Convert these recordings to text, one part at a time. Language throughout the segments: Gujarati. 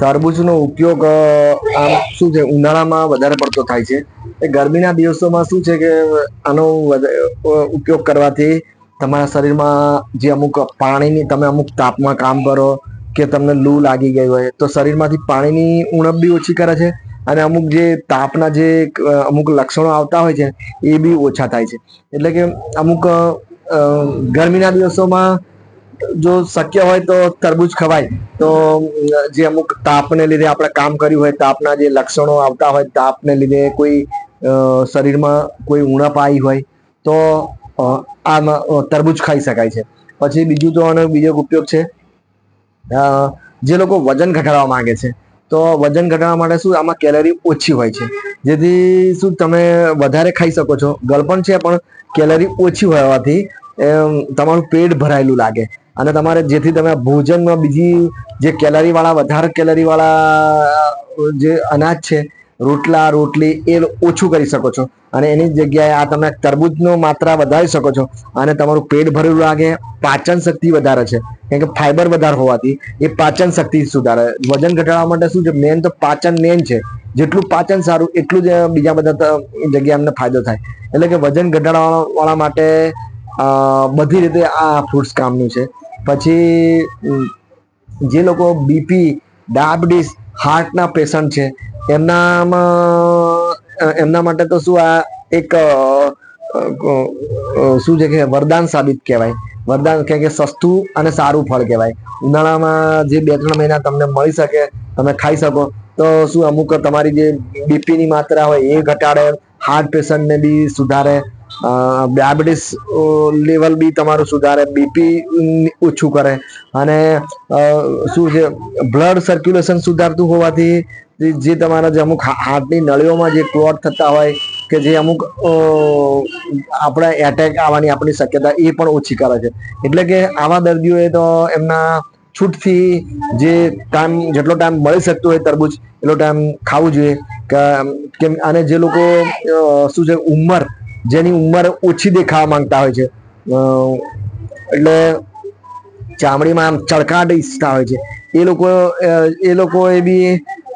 તરબૂચનો ઉપયોગ આમ શું છે, ઉનાળામાં વધારે પડતો થાય છે. એ ગરમીના દિવસોમાં શું છે કે, આનો ઉપયોગ કરવાથી તમારા શરીરમાં જે અમુક પાણીની, તમે અમુક તાપમાં કામ કરો કે તમને લૂ લાગી ગઈ હોય, તો શરીરમાંથી પાણીની ઉણપ બી ઓછી કરે છે અને અમુક જે તાપના જે અમુક લક્ષણો આવતા હોય છે એ બી ઓછા થાય છે. એટલે કે અમુક ગરમીના દિવસોમાં જો શક્ય હોય તો તરબૂચ ખવાય. તો, જે અમુક તાપને લીધે આપણે કામ કર્યું હોય, તાપના જે લક્ષણો આવતા હોય, તાપને લીધે કોઈ શરીરમાં કોઈ ઉણપ આવી હોય, તો આ તરબૂચ ખાઈ શકાય છે. પછી બીજું તો આનો બીજો ઉપયોગ છે જે લોકો વજન ઘટાડવા માંગે છે, તો વજન ઘટાડવા માટે શું આમાં કેલરી ઓછી હોય છે. જેથી શું તમે વધારે ખાઈ શકો છો. ગળપણ છે, પણ કેલરી ઓછી હોવાથી તમારું પેટ ભરાયેલું લાગે. અને તમારે જેથી તમે ભોજનમાં બીજી જે કેલરી વાળા વધારે કેલરી વાળા જે અનાજ છે, રોટલા, રોટલી એ ઓછું કરી શકો છો. અને એની જગ્યાએ આ તમે તરબૂચનો માત્રા વધારી શકો છો અને તમારું પેટ ભરેલું લાગે, પાચન શક્તિ વધારે છે. કેમ કે ફાઈબર વધારે હોવાથી એ પાચન શક્તિ સુધારે. વજન ઘટાડવા માટે શું છે મેન તો પાચન મેન છે. જેટલું પાચન સારું, એટલું જ બીજા બધા જગ્યાએ અમને ફાયદો થાય. એટલે કે વજન ઘટાડવા વાળા માટે બધી રીતે આ ફ્રૂટ્સ કામનું છે. પછી જે લોકો બીપી ડાયાબિટીસ, હાર્ટના પેશન્ટ છે, એમનામાં એમના માટે તો શું આ એક શું છે કે વરદાન સાબિત કહેવાય. વરદાન કે કે સસ્તું અને સારું ફળ કહેવાય. ઉનાળામાં જે બે ત્રણ મહિના તમને મળી શકે, તમે ખાઈ શકો, તો શું અમુક તમારી જે બીપીની માત્રા હોય એ ઘટાડે, હાર્ટ પેશન્ટને બી સુધારે ડાયાબિટીસ લેવલ બી તમારું સુધારે બીપી ઓછું કરે. અને શું છે, બ્લડ સર્ક્યુલેશન સુધારતું હોવાથી જે- તમારા જે અમુક હાર્ટની નળીઓમાં જે ક્લોટ થતા હોય કે જે અમુક આપણા એટેક આવવાની આપણી શક્યતા એ પણ ઓછી કરે છે. એટલે કે આવા દર્દીઓએ તો એમના છૂટથી જે ટાઈમ જેટલો ટાઈમ મળી શકતો હોય તરબૂચ, એટલો ટાઈમ ખાવું જોઈએ. કે- અને જે લોકો શું છે, ઉંમર જેની ઉંમર ઓછી દેખાવા માંગતા હોય છે. એટલે ચામડીમાં આમ ચળકાટ ઈચ્છતા હોય છે. એ લોકો એ લોકોએ બી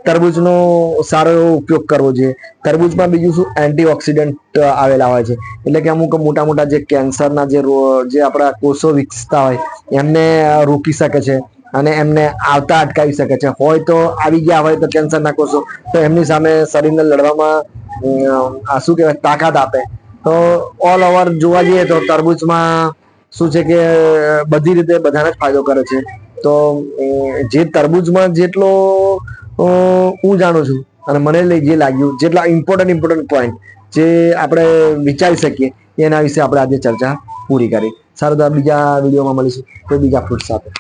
તરબૂચનો સારો એવો ઉપયોગ કરવો જોઈએ. તરબૂચમાં બીજું શું? એન્ટીઓક્સિડન્ટ આવેલા હોય છે. એટલે કે અમુક મોટા મોટા જે કેન્સરના જે જે આપણા કોષો વિકસતા હોય, એમને રોકી શકે છે અને એમને આવતા અટકાવી શકે છે. હોય તો આવી ગયા હોય તો કેન્સરના કોષો, તો એમની સામે શરીરને લડવામાં શું કહેવાય? તાકાત આપે. તો ઓલ ઓવર જોવા જઈએ તો તરબૂચમાં શું છે કે, બધી રીતે બધાને જ ફાયદો કરે છે. તો જે તરબૂચમાં જેટલો હું જાણું છું અને મને જે લાગ્યું, જેટલા ઇમ્પોર્ટન્ટ ઇમ્પોર્ટન્ટ પોઈન્ટ જે આપણે વિચારી શકીએ, એના વિશે આપણે આજે ચર્ચા પૂરી કરી. સારું, તો બીજા વિડીયોમાં મળીશું. કોઈ બીજા ફ્રૂટ સાથે.